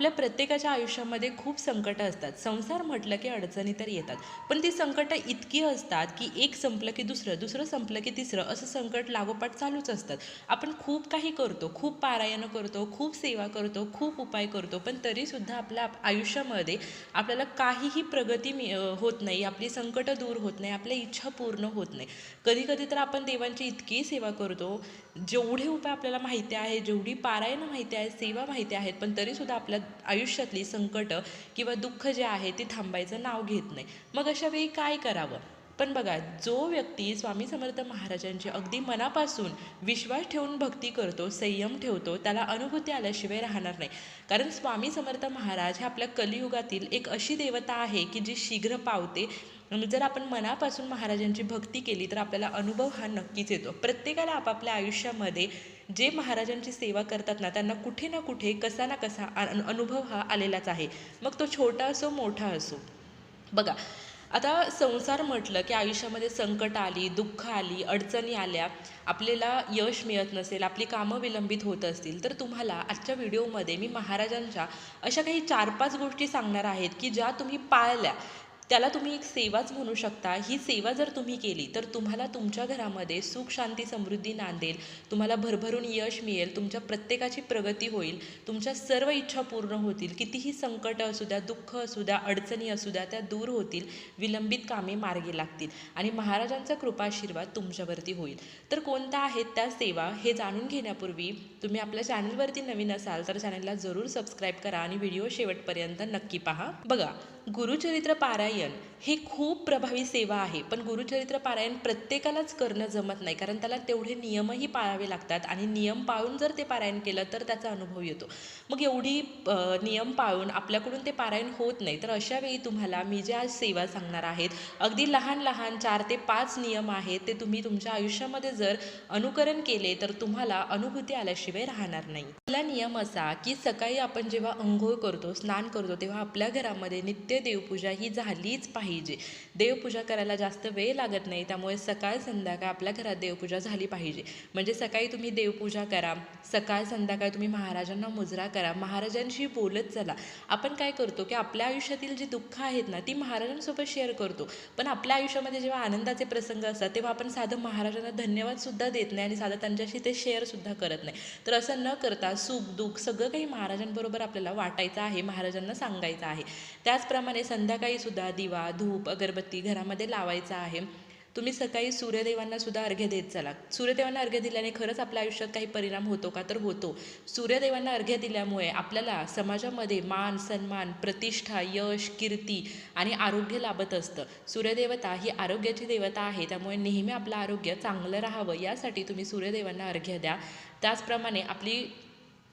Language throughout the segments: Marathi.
आपल्या प्रत्येकाच्या आयुष्यामध्ये खूप संकटं असतात. संसार म्हटलं की अडचणी तर येतात. पण ती संकटं इतकी असतात की एक संपलं की दुसरं दुसरं संपलं की तिसरं असं संकट लागोपाठ चालूच असतात. आपण खूप काही करतो खूप पारायणं करतो खूप सेवा करतो खूप उपाय करतो पण तरीसुद्धा आपल्या आयुष्यामध्ये आपल्याला काहीही प्रगती मि होत नाही आपली संकटं दूर होत नाही आपल्या इच्छा पूर्ण होत नाही. कधी कधी तर आपण देवांची इतकी सेवा करतो जेवढे उपाय आपल्याला माहिती आहे जेवढी पारायणं माहिती आहे सेवा माहिती आहेत पण तरीसुद्धा आपल्या आयुष्यातली संकटं किंवा दुःख जे आहे ते थांबायचं नाव घेत नाही. मग अशा वेळी काय करावं? पण बघा जो व्यक्ती स्वामी समर्थ महाराजांची अगदी मनापासून विश्वास ठेवून भक्ती करतो संयम ठेवतो त्याला अनुभूती आल्याशिवाय राहणार नाही. कारण स्वामी समर्थ महाराज हे आपल्या कलियुगातील एक अशी देवता आहे की जी शीघ्र पावते म्हणजे जर आपण मनापासून महाराजांची भक्ती केली तर आपल्याला अनुभव हा नक्कीच येतो. प्रत्येकाला आपापल्या आयुष्यामध्ये जे महाराजांची सेवा करतात ना त्यांना कुठे ना कुठे कसा ना कसा अनुभव हा आलेलाच आहे. मग तो छोटा असो मोठा असो. बघा आता संसार म्हटलं की आयुष्यामध्ये संकट आली दुःख आली अडचणी आल्या आपल्याला यश मिळत नसेल आपली कामं विलंबित होत असतील तर तुम्हाला आजच्या व्हिडिओमध्ये मी महाराजांच्या अशा काही चार पाच गोष्टी सांगणार आहेत की ज्या तुम्ही पाळल्या. त्याला तुम्ही एक सेवाच म्हणू शकता. ही सेवा जर तुम्ही केली तर तुम्हाला तुमच्या घरामध्ये सुख शांती समृद्धी नांदेल. तुम्हाला भरभरून यश मिळेल. तुमच्या प्रत्येकाची प्रगती होईल. तुमच्या सर्व इच्छा पूर्ण होतील. कितीही संकट असू द्या दुःख असू द्या अडचणी असू द्या त्या दूर होतील. विलंबित कामे मार्गी लागतील. आणि महाराजांचा कृपाशीर्वाद तुमच्यावरती होईल. तर कोणत्या आहेत त्या सेवा हे जाणून घेण्यापूर्वी तुम्ही आपल्या चॅनलवरती नवीन असाल तर चॅनलला जरूर सबस्क्राईब करा आणि व्हिडिओ शेवटपर्यंत नक्की पहा. बघा गुरुचरित्र पारायण हे खूप प्रभावी सेवा आहे. पण गुरुचरित्र पारायण प्रत्येकालाच करणं जमत नाही. कारण त्याला तेवढे नियमही पाळावे लागतात आणि नियम पाळून जर ते पारायण केलं तर त्याचा अनुभव येतो. मग एवढी नियम पाळून आपल्याकडून ते पारायण होत नाही. तर अशा वेळी तुम्हाला मी ज्या आज सेवा सांगणार आहेत अगदी लहान लहान चार ते पाच नियम आहेत ते तुम्ही तुमच्या आयुष्यामध्ये जर अनुकरण केले तर तुम्हाला अनुभूती आल्याशिवाय राहणार नाही. पहिला नियम असा की सकाळी आपण जेव्हा अंघोळ करतो स्नान करतो तेव्हा आपल्या घरामध्ये नित्य देवपूजा ही झालीच पाहिजे. देवपूजा करायला जास्त वेळ लागत नाही त्यामुळे सकाळ संध्याकाळ आपल्या घरात देवपूजा झाली पाहिजे. म्हणजे सकाळी तुम्ही देवपूजा करा सकाळ संध्याकाळ तुम्ही महाराजांना मुजरा करा महाराजांशी बोलत चला. आपण काय करतो की आपल्या आयुष्यातील जी दुःख आहेत ना ती महाराजांसोबत शेअर करतो. पण आपल्या आयुष्यामध्ये जेव्हा आनंदाचे प्रसंग असतात तेव्हा आपण साधं महाराजांना धन्यवाद सुद्धा देत नाही आणि साधं त्यांच्याशी ते शेअर सुद्धा करत नाही. तर असं न करता सुख दुःख सगळं काही महाराजांबरोबर आपल्याला वाटायचं आहे महाराजांना सांगायचं आहे. त्याचप्रमाणे संध्याकाळी सुद्धा दिवा धूप अगरबत्ती घरामध्ये लावायचा आहे. तुम्ही सकाळी सूर्यदेवांना सुद्धा अर्घ्य देत चला. सूर्यदेवांना अर्घ्य दिल्याने खरंच आपल्या आयुष्यात काही परिणाम होतो का? तर होतो. सूर्यदेवांना अर्घ्य दिल्यामुळे आपल्याला समाजामध्ये मान सन्मान प्रतिष्ठा यश कीर्ती आणि आरोग्य लाभत असतं. सूर्यदेवता ही आरोग्याची देवता आहे. त्यामुळे नेहमी आपलं आरोग्य चांगलं राहावं यासाठी तुम्ही सूर्यदेवांना अर्घ्य द्या. त्याचप्रमाणे आपली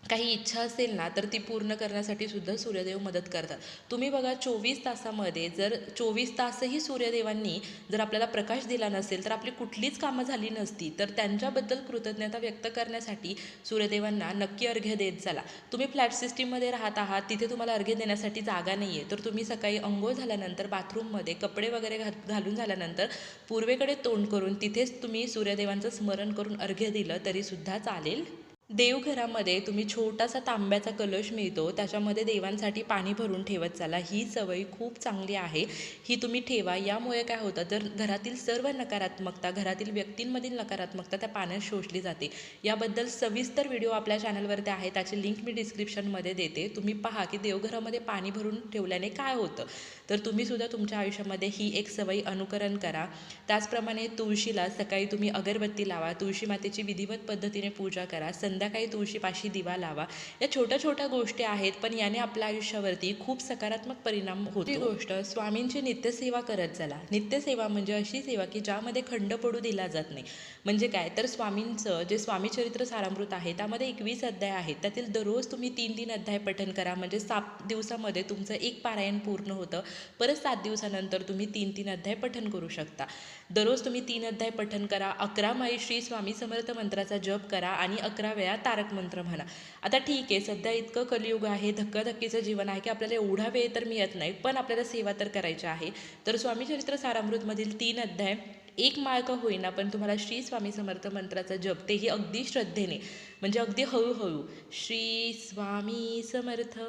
काही इच्छा असेल ना तर ती पूर्ण करण्यासाठी सुद्धा सूर्यदेव मदत करतात. तुम्ही बघा चोवीस तासामध्ये जर चोवीस तासही सूर्यदेवांनी जर आपल्याला प्रकाश दिला नसेल तर आपली कुठलीच कामं झाली नसती तर त्यांच्याबद्दल कृतज्ञता व्यक्त करण्यासाठी सूर्यदेवांना नक्की अर्घ्य देत चला. तुम्ही फ्लॅट सिस्टीममध्ये राहत आहात तिथे तुम्हाला अर्घ्य देण्यासाठी जागा नाही आहे तर तुम्ही सकाळी अंघोळ झाल्यानंतर बाथरूममध्ये कपडे वगैरे घात घालून झाल्यानंतर पूर्वेकडे तोंड करून तिथेच तुम्ही सूर्यदेवांचं स्मरण करून अर्घ्य दिलं तरीसुद्धा चालेल. देवघरामध्ये तुम्ही छोटासा तांब्याचा कलश मिळतो त्याच्यामध्ये देवांसाठी पाणी भरून ठेवत चाला. ही सवय खूप चांगली आहे ही तुम्ही ठेवा. यामुळे काय होतं तर घरातील सर्व नकारात्मकता घरातील व्यक्तींमधील नकारात्मकता त्या पाण्यात शोषली जाते. याबद्दल सविस्तर व्हिडिओ आपल्या चॅनलवरती आहे त्याची लिंक मी डिस्क्रिप्शनमध्ये देते. तुम्ही पहा की देवघरामध्ये पाणी भरून ठेवल्याने काय होतं. तर तुम्ही सुद्धा तुमच्या आयुष्यामध्ये ही एक सवय अनुकरण करा. त्याचप्रमाणे तुळशीला सकाळी तुम्ही अगरबत्ती लावा तुळशी मातेची विधिवत पद्धतीने पूजा करा संध्याकाळी तुळशीपाशी दिवा लावा. या छोट्या छोट्या गोष्टी आहेत पण याने आपल्या आयुष्यावरती खूप सकारात्मक परिणाम होतो. ही गोष्ट स्वामींची नित्यसेवा करत चला. नित्यसेवा म्हणजे अशी सेवा की ज्यामध्ये खंड पडू दिला जात नाही. म्हणजे काय? तर स्वामींचं जे स्वामी चरित्र सारामृत आहे त्यामध्ये एकवीस अध्याय आहेत. त्यातील दररोज तुम्ही तीन तीन अध्याय पठन करा. म्हणजे सात दिवसामध्ये तुमचं एक पारायण पूर्ण होतं. परत सात दिवसानंतर तुम्ही तीन तीन अध्याय पठन करू शकता. दररोज तुम्ही तीन अध्याय पठन करा. अकरा माळी श्री स्वामी समर्थ मंत्राचा जप करा आणि अकरा वेळा तारक मंत्र म्हणा. आता ठीक आहे सध्या इतकं कलियुग आहे धक्काधक्कीचं जीवन आहे की आपल्याला एवढा वेळ तर मिळत नाही पण आपल्याला सेवा तर करायची आहे. तर स्वामी चरित्र सारामृतमधील तीन अध्याय एक माळ का होईना पण तुम्हाला श्री स्वामी समर्थ मंत्राचा जप तेही अगदी श्रद्धेने म्हणजे अगदी हळूहळू. श्री स्वामी समर्थ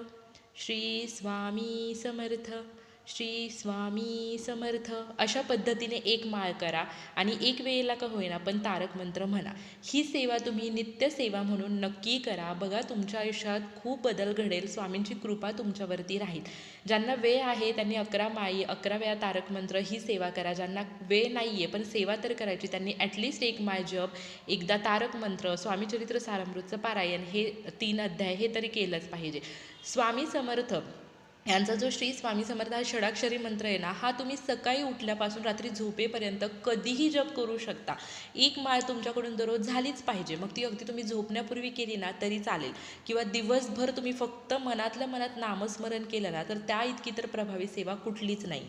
श्री स्वामी समर्थ श्री स्वामी समर्थ अशा पद्धतीने एक माळ करा आणि एक वेळेला का होईना पण तारक मंत्र म्हणा. ही सेवा तुम्ही नित्य सेवा म्हणून नक्की करा. बघा तुमच्या आयुष्यात खूप बदल घडेल. स्वामींची कृपा तुमच्यावरती राहील. ज्यांना वेळ आहे त्यांनी अकरा माळी अकरा वेळा तारक मंत्र ही सेवा करा. ज्यांना वेळ नाही आहे पण सेवा तर करायची त्यांनी ॲटलिस्ट एक माळ जप एकदा तारक मंत्र स्वामीचरित्र सारामृतचं पारायण हे तीन अध्याय हे तरी केलंच पाहिजे. स्वामी समर्थ यांचा जो श्री स्वामी समर्थ हा षडाक्षरी मंत्र आहे ना हा तुम्ही सकाळी उठल्यापासून रात्री झोपेपर्यंत कधीही जप करू शकता. एक माळ तुमच्याकडून दररोज झालीच पाहिजे. मग ती अगदी तुम्ही झोपण्यापूर्वी केली ना तरी चालेल. किंवा दिवसभर तुम्ही फक्त मनातल्या मनात नामस्मरण केलं ना तर त्या इतकी तर प्रभावी सेवा कुठलीच नाही.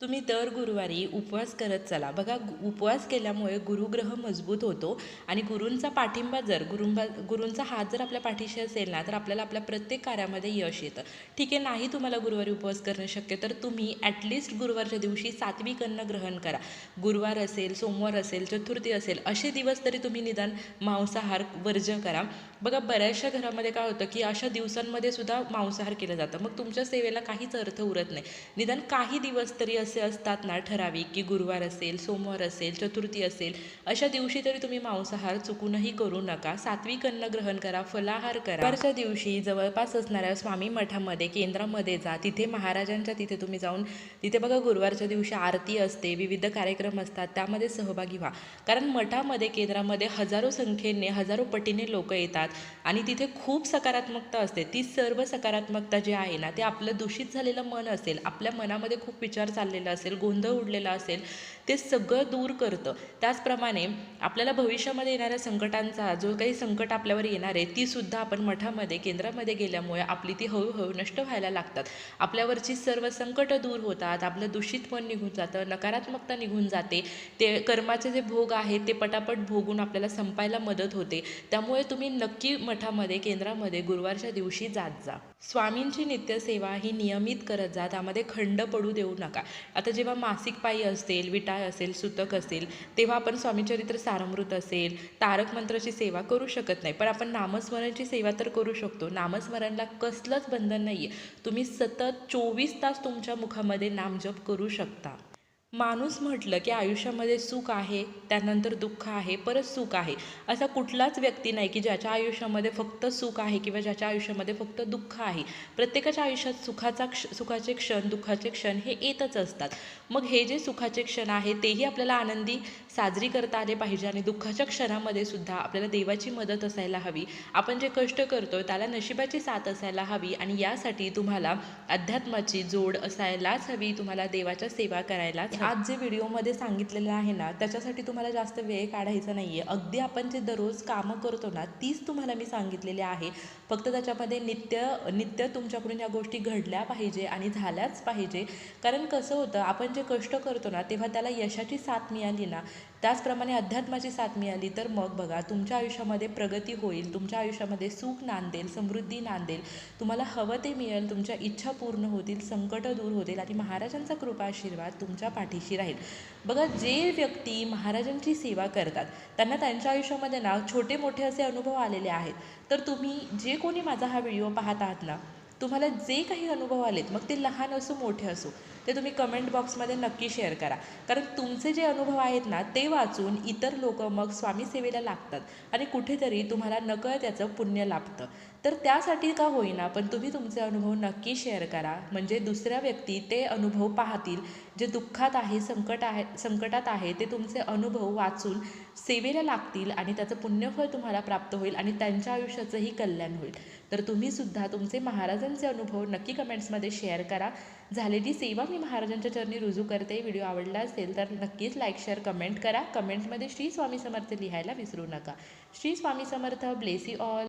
तुम्ही दर गुरुवारी उपवास करत चला. बघा गु- उपवास केल्यामुळे गुरुग्रह मजबूत होतो आणि गुरूंचा पाठिंबा जर गुरुंबा गुरूंचा हात जर आपल्या पाठीशी असेल ना तर आपल्याला आपल्या प्रत्येक कार्यामध्ये यश येतं. ठीक आहे नाही तुम्हाला गुरुवारी उपवास करणं शक्य तर तुम्ही ॲटलिस्ट गुरुवारच्या दिवशी सात्विक अन्न ग्रहण करा. गुरुवार असेल सोमवार असेल चतुर्थी असेल असे दिवस तरी तुम्ही निदान मांसाहार वर्ज करा. बघा बऱ्याचशा घरामध्ये काय होतं की अशा दिवसांमध्ये सुद्धा मांसाहार केलं जातं. मग तुमच्या सेवेला काहीच अर्थ उरत नाही. निदान काही दिवस तरी असे असतात ना ठराविक की गुरुवार असेल सोमवार असेल चतुर्थी असेल अशा दिवशी तरी तुम्ही मांसाहार चुकूनही करू नका. सात्विक अन्न ग्रहण करा फलाहार करा. दुपारच्या दिवशी जवळपास असणाऱ्या स्वामी मठामध्ये केंद्रामध्ये जा. तिथे महाराजांच्या तिथे तुम्ही जाऊन तिथे बघा गुरुवारच्या दिवशी आरती असते विविध कार्यक्रम असतात. त्यामध्ये सहभागी व्हा. कारण मठामध्ये केंद्रामध्ये हजारो संख्येने हजारो पटीने लोक येतात. आणि तिथे खूप सकारात्मकता असते. ती सर्व सकारात्मकता जी आहे ना ते आपलं दूषित झालेलं मन असेल आपल्या मनामध्ये खूप विचार चाललेला असेल गोंधळ उडलेला असेल ते सगळं दूर करतं. त्याचप्रमाणे आपल्याला भविष्यामध्ये येणाऱ्या संकटांचा जो काही संकट आपल्यावर येणार आहे तीसुद्धा आपण मठामध्ये केंद्रामध्ये गेल्यामुळे आपली ती हळूहळू नष्ट व्हायला लागतात. आपल्यावरची सर्व संकट दूर होतात आपलं दूषित मन निघून जातं नकारात्मकता निघून जाते. ते कर्माचे जे भोग आहेत ते पटापट भोगून आपल्याला संपायला मदत होते. त्यामुळे तुम्ही नक्की मठामध्ये केंद्रामध्ये गुरुवारच्या दिवशी जात जा. स्वामींची नित्यसेवा ही नियमित करत जा त्यामध्ये खंड पडू देऊ नका. आता जेव्हा मासिक पायी असेल विटाळ असेल सुतक असेल तेव्हा आपण स्वामीचरित्र सारमृत असेल तारक मंत्राची सेवा करू शकत नाही. पण आपण नामस्मरणची सेवा तर करू शकतो. नामस्मरणला कसलंच बंधन नाही आहे तुम्ही सतत चोवीस तास तुमच्या मुखामध्ये नामजप करू शकता. माणूस म्हटलं की आयुष्यामध्ये सुख आहे त्यानंतर दुःख आहे परत सुख आहे. असा कुठलाच व्यक्ती नाही की ज्याच्या आयुष्यामध्ये फक्त सुख आहे किंवा ज्याच्या आयुष्यामध्ये फक्त दुःख आहे. प्रत्येकाच्या आयुष्यात सुखाचा क्ष सुखाचे क्षण दुःखाचे क्षण हे येतच असतात. मग हे जे सुखाचे क्षण आहे तेही आपल्याला आनंदी साजरी करता आले पाहिजे आणि दुःखाच्या क्षणामध्ये सुद्धा आपल्याला देवाची मदत असायला हवी. आपण जे कष्ट करतोय त्याला नशिबाची साथ असायला हवी आणि यासाठी तुम्हाला अध्यात्माची जोड असायलाच हवी तुम्हाला देवाच्या सेवा करायलाच आज जे व्हिडिओमध्ये सांगितलेलं आहे ना त्याच्यासाठी तुम्हाला जास्त वेळ काढायचा नाही आहे अगदी आपण जे दररोज कामं करतो ना तीच तुम्हाला मी सांगितलेली आहे. फक्त त्याच्यामध्ये नित्य नित्य तुमच्याकडून या गोष्टी घडल्या पाहिजे आणि झाल्याच पाहिजे. कारण कसं होतं आपण जे कष्ट करतो ना तेव्हा त्याला यशाची साथ मिळाली ना त्याचप्रमाणे अध्यात्माची साथ मिळाली तर मग बघा तुमच्या आयुष्यामध्ये प्रगती होईल तुमच्या आयुष्यामध्ये सुख नांदेल समृद्धी नांदेल तुम्हाला हवं ते मिळेल तुमच्या इच्छा पूर्ण होतील संकटं दूर होतील आणि महाराजांचा कृपा आशीर्वाद तुमच्या पाठीशी राहील. बघा जे व्यक्ती महाराजांची सेवा करतात त्यांना त्यांच्या आयुष्यामध्ये ना छोटे मोठे असे अनुभव आलेले आहेत. तर तुम्ही जे कोणी माझा हा व्हिडिओ पाहत आहात ना तुम्हाला जे काही अनुभव आलेत मग ते लहान असो मोठे असो ते तुम्ही कमेंट बॉक्समध्ये नक्की शेअर करा. कारण तुमचे जे अनुभव आहेत ना ते वाचून इतर लोक मग स्वामी सेवेला लागतात. आणि कुठेतरी तुम्हाला नकळत त्याचं पुण्य लाभतं. तर त्यासाठी का होईना पण तुम्ही तुमचे अनुभव नक्की शेअर करा. म्हणजे दुसऱ्या व्यक्ती ते अनुभव पाहतील. जे दुःखात आहे संकट आहे संकटात आहे ते तुमचे अनुभव वाचून सेवेला लागतील आणि त्याचं पुण्यफळ तुम्हाला प्राप्त होईल आणि त्यांच्या आयुष्याचंही कल्याण होईल. तर तुम्हीसुद्धा तुमचे महाराजांचे अनुभव नक्की कमेंट्समध्ये शेअर करा. झालेली सेवा मी महाराजांच्या चरणी रुजू करते. व्हिडिओ आवडला असेल तर नक्कीच लाईक शेअर कमेंट करा. कमेंटमध्ये श्री स्वामी समर्थ लिहायला विसरू नका. Shri Swami Samarth bless all